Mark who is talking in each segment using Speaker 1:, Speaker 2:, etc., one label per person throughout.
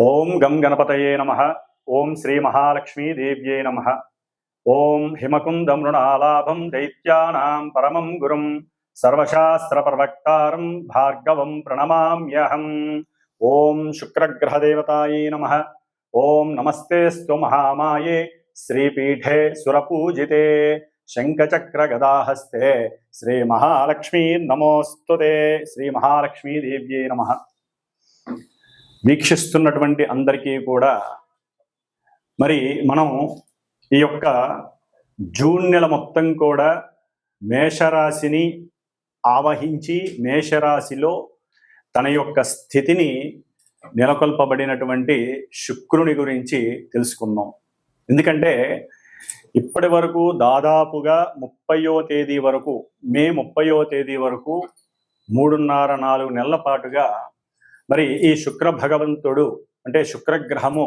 Speaker 1: ఓం గం గణపతయే నమ. ఓం శ్రీ మహాలక్ష్మీదేవ్యే నమ. ఓం హిమకుంద మృణాలాభం దైత్యానాం పరమం గురుం. సర్వశాస్త్ర ప్రవక్తారం భార్గవం ప్రణమామ్యహం. ఓం శుక్రగ్రహదేవతాయే నమ. ఓం నమస్తేస్తు మహామాయే. శ్రీపీఠే సురపూజితే. శంఖచక్ర గదాహస్తే శ్రీ మహాలక్ష్మీ నమోస్తుతే. శ్రీ మహాలక్ష్మీదేవ్యే నమ. వీక్షిస్తున్నటువంటి అందరికీ కూడా మరి మనం ఈ యొక్క జూన్ నెల మొత్తం కూడా మేషరాశిని ఆవహించి మేషరాశిలో తన యొక్క స్థితిని నెలకొల్పబడినటువంటి శుక్రుని గురించి తెలుసుకుందాం. ఎందుకంటే ఇప్పటి వరకు దాదాపుగా ముప్పయో తేదీ వరకు మే ముప్పయో తేదీ వరకు మూడున్నర నాలుగు నెలల పాటుగా మరి ఈ శుక్ర భగవంతుడు అంటే శుక్రగ్రహము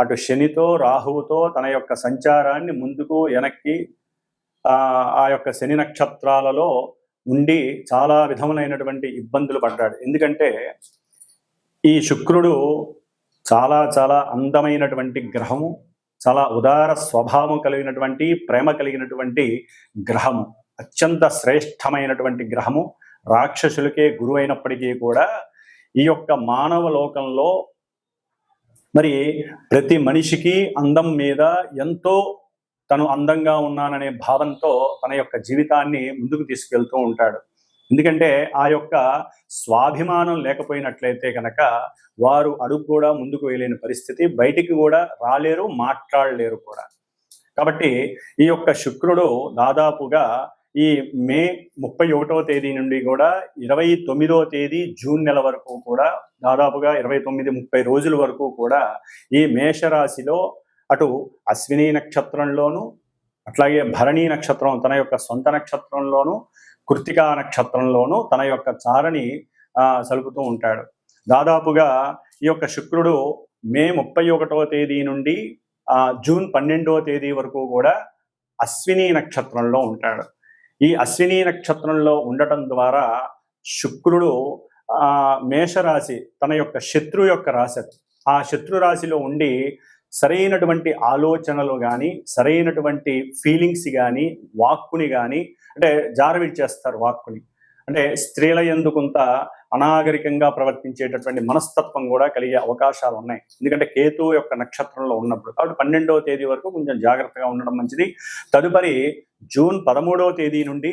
Speaker 1: అటు శనితో రాహువుతో తన యొక్క సంచారాన్ని ముందుకు వెనక్కి ఆ ఆ యొక్క శని నక్షత్రాలలో ఉండి చాలా విధములైనటువంటి ఇబ్బందులు పడ్డాడు. ఎందుకంటే ఈ శుక్రుడు చాలా చాలా అందమైనటువంటి గ్రహము చాలా ఉదార స్వభావం కలిగినటువంటి ప్రేమ కలిగినటువంటి గ్రహము. అత్యంత శ్రేష్టమైనటువంటి గ్రహము. రాక్షసులకే గురువైనప్పటికీ కూడా ఈ యొక్క మానవ లోకంలో మరి ప్రతి మనిషికి అందం మీద ఎంతో తను అందంగా ఉన్నాననే భావంతో తన యొక్క జీవితాన్ని ముందుకు తీసుకెళ్తూ ఉంటాడు. ఎందుకంటే ఆ యొక్క స్వాభిమానం లేకపోయినట్లయితే కనుక వారు అడుగు కూడా ముందుకు వేయలేని పరిస్థితి బయటికి కూడా రాలేరు మాట్లాడలేరు కూడా. కాబట్టి ఈ యొక్క శుక్రుడు దాదాపుగా ఈ మే ముప్పై ఒకటవ తేదీ నుండి కూడా ఇరవై తొమ్మిదవ తేదీ జూన్ నెల వరకు కూడా దాదాపుగా ఇరవై తొమ్మిది ముప్పై రోజుల వరకు కూడా ఈ మేషరాశిలో అటు అశ్విని నక్షత్రంలోను అట్లాగే భరణి నక్షత్రం తన యొక్క సొంత నక్షత్రంలోను కృతికా నక్షత్రంలోను తన యొక్క చారని సలుపుతూ ఉంటాడు. దాదాపుగా ఈ యొక్క శుక్రుడు మే ముప్పై ఒకటవ తేదీ నుండి జూన్ పన్నెండవ తేదీ వరకు కూడా అశ్విని నక్షత్రంలో ఉంటాడు. ఈ అశ్విని నక్షత్రంలో ఉండటం ద్వారా శుక్రుడు మేషరాశి తన యొక్క శత్రు యొక్క రాశి ఆ శత్రు రాశిలో ఉండి సరైనటువంటి ఆలోచనలు కానీ సరైనటువంటి ఫీలింగ్స్ కానీ వాక్కుని కానీ అంటే జారవిడ్చేస్తారు వాక్కుని. అంటే స్త్రీల ఎందుకుంత అనాగరికంగా ప్రవర్తించేటటువంటి మనస్తత్వం కూడా కలిగే అవకాశాలు ఉన్నాయి. ఎందుకంటే కేతు యొక్క నక్షత్రంలో ఉన్నప్పుడు కాబట్టి పన్నెండవ తేదీ వరకు కొంచెం జాగ్రత్తగా ఉండడం మంచిది. తదుపరి జూన్ పదమూడవ తేదీ నుండి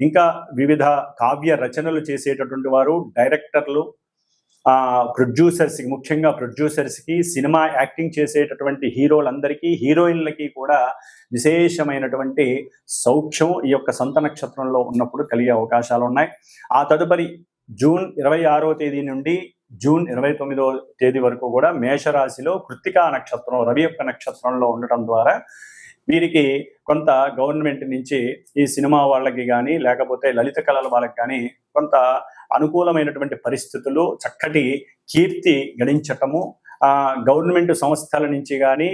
Speaker 1: ఇంకా వివిధ కావ్య రచనలు చేసేటటువంటి వారు డైరెక్టర్లు ప్రొడ్యూసర్స్కి ముఖ్యంగా ప్రొడ్యూసర్స్కి సినిమా యాక్టింగ్ చేసేటటువంటి హీరోలందరికీ హీరోయిన్లకి కూడా విశేషమైనటువంటి సౌఖ్యం ఈ యొక్క సొంత నక్షత్రంలో ఉన్నప్పుడు కలిగే అవకాశాలు ఉన్నాయి ఆ తదుపరి జూన్ ఇరవై ఆరో తేదీ నుండి జూన్ ఇరవై తొమ్మిదో తేదీ వరకు కూడా మేషరాశిలో కృత్తికా నక్షత్రం రవి యొక్క నక్షత్రంలో ఉండటం ద్వారా వీరికి కొంత గవర్నమెంట్ నుంచి ఈ సినిమా వాళ్ళకి కానీ లేకపోతే లలిత కళల వాళ్ళకి కానీ కొంత అనుకూలమైనటువంటి పరిస్థితులు చక్కటి కీర్తి గణించటము ఆ గవర్నమెంట్ సంస్థల నుంచి కానీ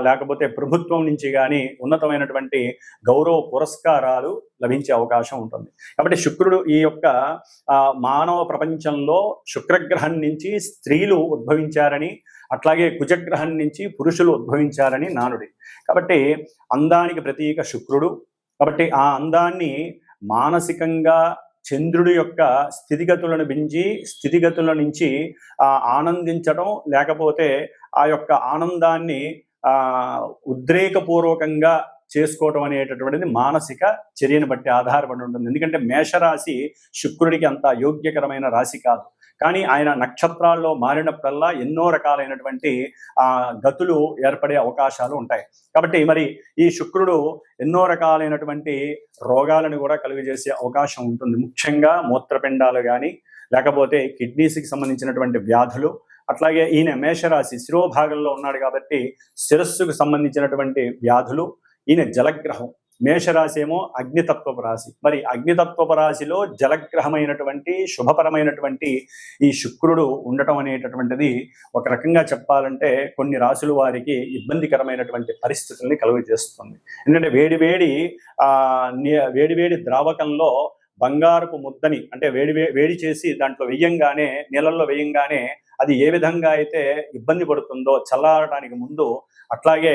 Speaker 1: లేకపోతే ప్రభుత్వం నుంచి కానీ ఉన్నతమైనటువంటి గౌరవ పురస్కారాలు లభించే అవకాశం ఉంటుంది. కాబట్టి శుక్రుడు ఈ యొక్క ఆ, మానవ ప్రపంచంలో శుక్రగ్రహం నుంచి స్త్రీలు ఉద్భవించారని అట్లాగే కుజగ్రహం నుంచి పురుషులు ఉద్భవించారని నానుడి. కాబట్టి అందానికి ప్రతీక శుక్రుడు. కాబట్టి ఆ అందాన్ని మానసికంగా చంద్రుడి యొక్క స్థితిగతులను బించి స్థితిగతుల నుంచి ఆ, ఆనందించడం లేకపోతే ఆ యొక్క ఆనందాన్ని ఉద్రేకపూర్వకంగా చేసుకోవటం అనేటటువంటిది మానసిక చర్యను బట్టి ఆధారపడి ఉంటుంది. ఎందుకంటే మేషరాశి శుక్రుడికి అంత యోగ్యకరమైన రాశి కాదు. కానీ ఆయన నక్షత్రాల్లో మారినప్పుడల్లా ఎన్నో రకాలైనటువంటి ఆ గతులు ఏర్పడే అవకాశాలు ఉంటాయి. కాబట్టి మరి ఈ శుక్రుడు ఎన్నో రకాలైనటువంటి రోగాలను కూడా కలుగజేసే అవకాశం ఉంటుంది. ముఖ్యంగా మూత్రపిండాలు కానీ లేకపోతే కిడ్నీస్కి సంబంధించినటువంటి వ్యాధులు అట్లాగే ఈయన మేషరాశి శిరోభాగంలో ఉన్నాడు కాబట్టి శిరస్సుకు సంబంధించినటువంటి వ్యాధులు ఈయన జలగ్రహం. మేషరాశి ఏమో అగ్నితత్వపు రాశి. మరి అగ్నితత్వపు రాశిలో జలగ్రహమైనటువంటి శుభపరమైనటువంటి ఈ శుక్రుడు ఉండటం అనేటటువంటిది ఒక రకంగా చెప్పాలంటే కొన్ని రాశుల వారికి ఇబ్బందికరమైనటువంటి పరిస్థితుల్ని కలుగజేస్తుంది. ఎందుకంటే వేడి వేడి ఆ వేడి వేడి ద్రావకంలో బంగారపు ముద్దని అంటే వేడి వే- వేడి చేసి దాంట్లో వెయ్యంగానే నీళ్ళల్లో వేయంగానే అది ఏ విధంగా అయితే ఇబ్బంది పడుతుందో చల్లారడానికి ముందు అట్లాగే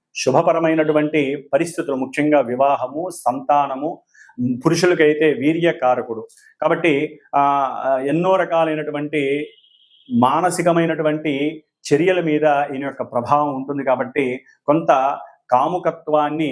Speaker 1: శుభపరమైనటువంటి పరిస్థితులు ముఖ్యంగా వివాహము సంతానము పురుషులకైతే వీర్యకారకుడు. కాబట్టి ఆ ఎన్నో రకాలైనటువంటి మానసికమైనటువంటి చర్యల మీద ఈయన యొక్క ప్రభావం ఉంటుంది కాబట్టి కొంత కాముకత్వాన్ని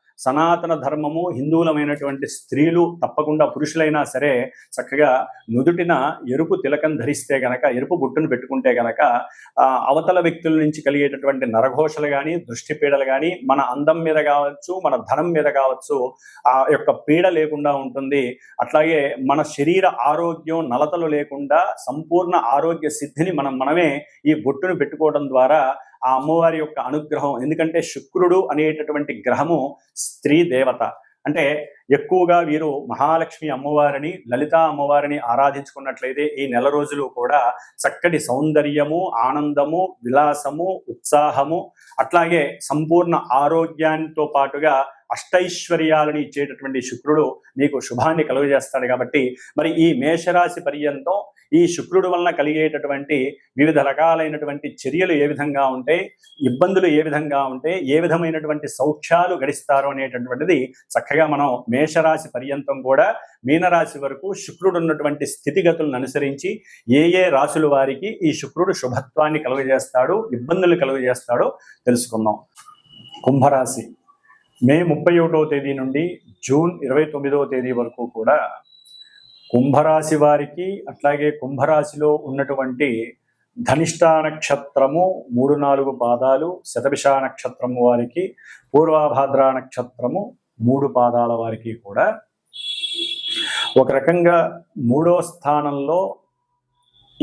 Speaker 1: సనాతన ధర్మము హిందువులమైనటువంటి స్త్రీలు తప్పకుండా పురుషులైనా సరే చక్కగా నుదుటిన ఎరుపు తిలకం ధరిస్తే గనక ఎరుపు బుట్టును పెట్టుకుంటే గనక ఆ, అవతల వ్యక్తుల నుంచి కలిగేటటువంటి నరఘోషలు కానీ దృష్టి పీడలు కానీ మన అందం మీద కావచ్చు మన ధనం మీద కావచ్చు ఆ యొక్క పీడ లేకుండా ఉంటుంది. అట్లాగే మన శరీర ఆరోగ్యం నలతలు లేకుండా సంపూర్ణ ఆరోగ్య సిద్ధిని మనం మనమే ఈ బొట్టును పెట్టుకోవడం ద్వారా ఆ అమ్మవారి యొక్క అనుగ్రహం ఎందుకంటే శుక్రుడు అనేటటువంటి గ్రహము స్త్రీ దేవత. అంటే ఎక్కువగా వీరు మహాలక్ష్మి అమ్మవారిని లలిత అమ్మవారిని ఆరాధించుకున్నట్లయితే ఈ నెల రోజులు కూడా చక్కటి సౌందర్యము ఆనందము విలాసము ఉత్సాహము అట్లాగే సంపూర్ణ ఆరోగ్యంతో పాటుగా అష్టైశ్వర్యాలను ఇచ్చేటటువంటి శుక్రుడు మీకు శుభాన్ని కలుగజేస్తాడు కాబట్టి మరి ఈ మేషరాశి పర్యంతం ఈ శుక్రుడు వలన కలిగేటటువంటి వివిధ రకాలైనటువంటి చర్యలు ఏ విధంగా ఉంటాయి ఇబ్బందులు ఏ విధంగా ఉంటాయి ఏ విధమైనటువంటి సౌఖ్యాలు గడిస్తారు అనేటటువంటిది చక్కగా మనం మేషరాశి పర్యంతం కూడా మీనరాశి వరకు శుక్రుడు ఉన్నటువంటి స్థితిగతులను అనుసరించి ఏ ఏ రాశుల వారికి ఈ శుక్రుడు శుభత్వాన్ని కలుగజేస్తాడు ఇబ్బందులు కలుగజేస్తాడో తెలుసుకుందాం. కుంభరాశి. మే ముప్పై ఒకటవ తేదీ నుండి జూన్ ఇరవై తొమ్మిదవ తేదీ వరకు కూడా కుంభరాశి వారికి అట్లాగే కుంభరాశిలో ఉన్నటువంటి ధనిష్ట నక్షత్రము మూడు నాలుగు పాదాలు శతభిష నక్షత్రము వారికి పూర్వాభాద్ర నక్షత్రము మూడు పాదాల వారికి కూడా. ఒక రకంగా మూడో స్థానంలో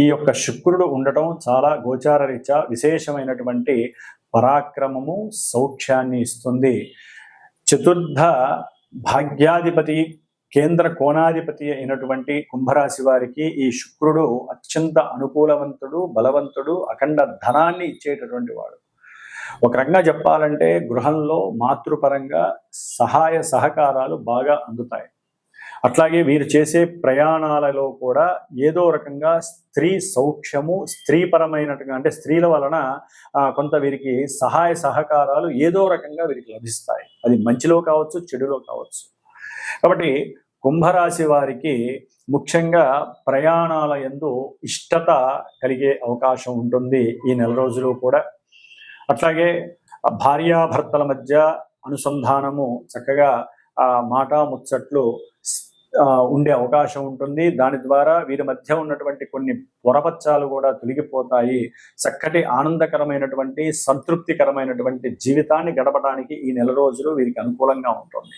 Speaker 1: ఈ యొక్క శుక్రుడు ఉండటం చాలా గోచార రీత్యా విశేషమైనటువంటి పరాక్రమము సౌఖ్యాన్ని ఇస్తుంది. చతుర్థ భాగ్యాధిపతి కేంద్ర కోణాధిపతి అయినటువంటి కుంభరాశి వారికి ఈ శుక్రుడు అత్యంత అనుకూలవంతుడు బలవంతుడు అఖండ ధనాన్ని ఇచ్చేటటువంటి వాడు. ఒక రకంగా చెప్పాలంటే గృహంలో మాతృపరంగా సహాయ సహకారాలు బాగా అందుతాయి. అట్లాగే వీరు చేసే ప్రయాణాలలో కూడా ఏదో రకంగా స్త్రీ సౌఖ్యము స్త్రీపరమైనట్టుగా అంటే స్త్రీల వలన కొంత వీరికి సహాయ సహకారాలు ఏదో రకంగా వీరికి లభిస్తాయి. అది మంచిలో కావచ్చు చెడులో కావచ్చు. కాబట్టి కుంభరాశి వారికి ముఖ్యంగా ప్రయాణాల యందు ఇష్టత కలిగే అవకాశం ఉంటుంది ఈ నెల రోజులు కూడా. అట్లాగే భార్యాభర్తల మధ్య అనుసంధానము చక్కగా ఆ మాట ముచ్చట్లు ఉండే అవకాశం ఉంటుంది. దాని ద్వారా వీరి మధ్య ఉన్నటువంటి కొన్ని పొరపచ్చాలు కూడా తొలగిపోతాయి. చక్కటి ఆనందకరమైనటువంటి సంతృప్తికరమైనటువంటి జీవితాన్ని గడపడానికి ఈ నెల రోజులు వీరికి అనుకూలంగా ఉంటుంది.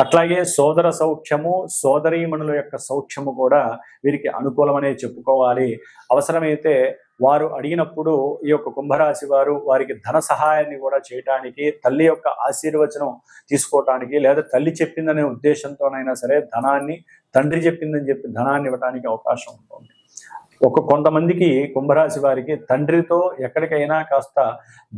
Speaker 1: అట్లాగే సోదర సౌఖ్యము సోదరీమణుల యొక్క సౌఖ్యము కూడా వీరికి అనుకూలమనే చెప్పుకోవాలి. అవసరమైతే వారు అడిగినప్పుడు ఈ యొక్క కుంభరాశి వారు వారికి ధన సహాయాన్ని కూడా చేయటానికి తల్లి యొక్క ఆశీర్వచనం తీసుకోవటానికి లేదా తల్లి చెప్పిందనే ఉద్దేశంతోనైనా సరే ధనాన్ని తండ్రి చెప్పిందని చెప్పి ధనాన్ని ఇవ్వడానికి అవకాశం ఉంటుంది. ఒక కొంతమందికి కుంభరాశి వారికి తండ్రితో ఎక్కడికైనా కాస్త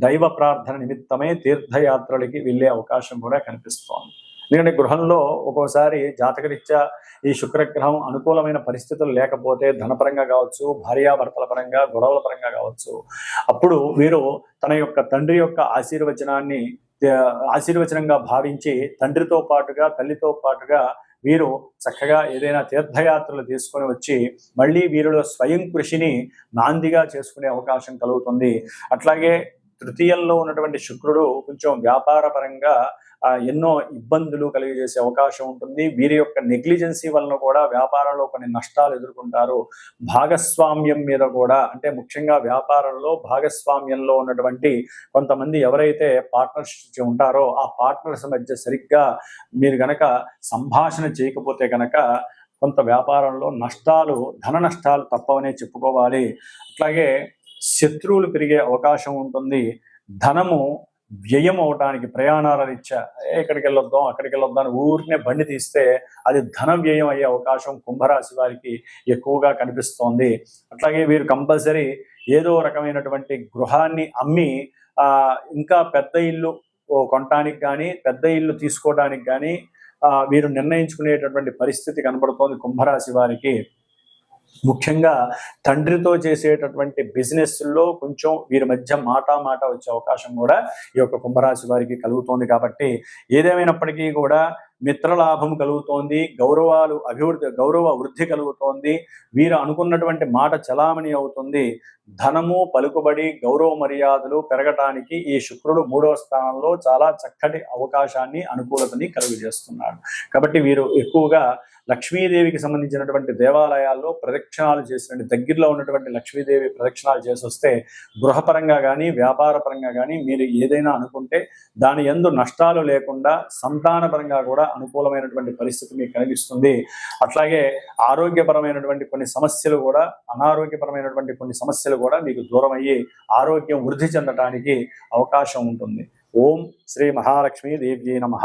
Speaker 1: దైవ ప్రార్థన నిమిత్తమే తీర్థయాత్రలకి వెళ్ళే అవకాశం కూడా కనిపిస్తోంది. ఎందుకంటే గృహంలో ఒక్కోసారి జాతకరీత్యా ఈ శుక్రగ్రహం అనుకూలమైన పరిస్థితులు లేకపోతే ధనపరంగా కావచ్చు భార్యాభర్తల పరంగా గొడవల పరంగా కావచ్చు అప్పుడు వీరు తన యొక్క తండ్రి యొక్క ఆశీర్వచనాన్ని ఆశీర్వచనంగా భావించి తండ్రితో పాటుగా తల్లితో పాటుగా వీరు చక్కగా ఏదైనా తీర్థయాత్రలు తీసుకొని వచ్చి మళ్ళీ వీరిలో స్వయం కృషిని నాందిగా చేసుకునే అవకాశం కలుగుతుంది. అట్లాగే తృతీయంలో ఉన్నటువంటి శుక్రుడు కొంచెం వ్యాపార పరంగా ఎన్నో ఇబ్బందులు కలిగజేసే అవకాశం ఉంటుంది. వీరి యొక్క నెగ్లిజెన్సీ వలన కూడా వ్యాపారంలో కొన్ని నష్టాలు ఎదుర్కొంటారు. భాగస్వామ్యం మీద కూడా అంటే ముఖ్యంగా వ్యాపారంలో భాగస్వామ్యంలో ఉన్నటువంటి కొంతమంది ఎవరైతే పార్ట్నర్స్ ఉంటారో ఆ పార్ట్నర్స్ మధ్య సరిగ్గా మీరు కనుక సంభాషణ చేయకపోతే కనుక కొంత వ్యాపారంలో నష్టాలు ధన నష్టాలు తప్పవనే చెప్పుకోవాలి. అట్లాగే శత్రువులు పెరిగే అవకాశం ఉంటుంది. ధనము వ్యయం అవడానికి ప్రయాణాల రీత్యా ఎక్కడికి వెళ్ళొద్దాం అక్కడికి వెళ్ళొద్దాం అని ఊరినే బండి తీస్తే అది ధన వ్యయం అయ్యే అవకాశం కుంభరాశి వారికి ఎక్కువగా కనిపిస్తోంది. అట్లాగే వీరు కంపల్సరీ ఏదో రకమైనటువంటి గృహాన్ని అమ్మి ఇంకా పెద్ద ఇల్లు కొనటానికి కానీ పెద్ద ఇల్లు తీసుకోవడానికి కానీ వీరు నిర్ణయించుకునేటటువంటి పరిస్థితి కనబడుతోంది కుంభరాశి వారికి. ముఖ్యంగా తండ్రితో చేసేటటువంటి బిజినెస్లో కొంచెం వీరి మధ్య మాట మాట వచ్చే అవకాశం కూడా ఈ యొక్క కుంభరాశి వారికి కలుగుతోంది కాబట్టి ఏదేమైనప్పటికీ కూడా మిత్రలాభం కలుగుతోంది గౌరవాలు అభివృద్ధి గౌరవ వృద్ధి కలుగుతోంది వీరు అనుకున్నటువంటి మాట చలామణి అవుతుంది ధనము పలుకుబడి గౌరవ మర్యాదలు పెరగటానికి ఈ శుక్రుడు మూడవ స్థానంలో చాలా చక్కటి అవకాశాన్ని అనుకూలతని కలుగజేస్తున్నాడు. కాబట్టి వీరు ఎక్కువగా లక్ష్మీదేవికి సంబంధించినటువంటి దేవాలయాల్లో ప్రదక్షిణాలు చేసినటువంటి దగ్గరలో ఉన్నటువంటి లక్ష్మీదేవి ప్రదక్షిణాలు చేసి వస్తే గృహపరంగా కానీ వ్యాపార పరంగా కానీ మీరు ఏదైనా అనుకుంటే దాని ఎందు నష్టాలు లేకుండా సంతానపరంగా కూడా అనుకూలమైనటువంటి పరిస్థితి మీకు కనిపిస్తుంది. అట్లాగే ఆరోగ్యపరమైనటువంటి కొన్ని సమస్యలు కూడా అనారోగ్యపరమైనటువంటి కొన్ని సమస్యలు కూడా మీకు దూరం అయ్యి ఆరోగ్యం వృద్ధి చెందటానికి అవకాశం ఉంటుంది. ఓం శ్రీ మహాలక్ష్మీ దేవ్యే నమ.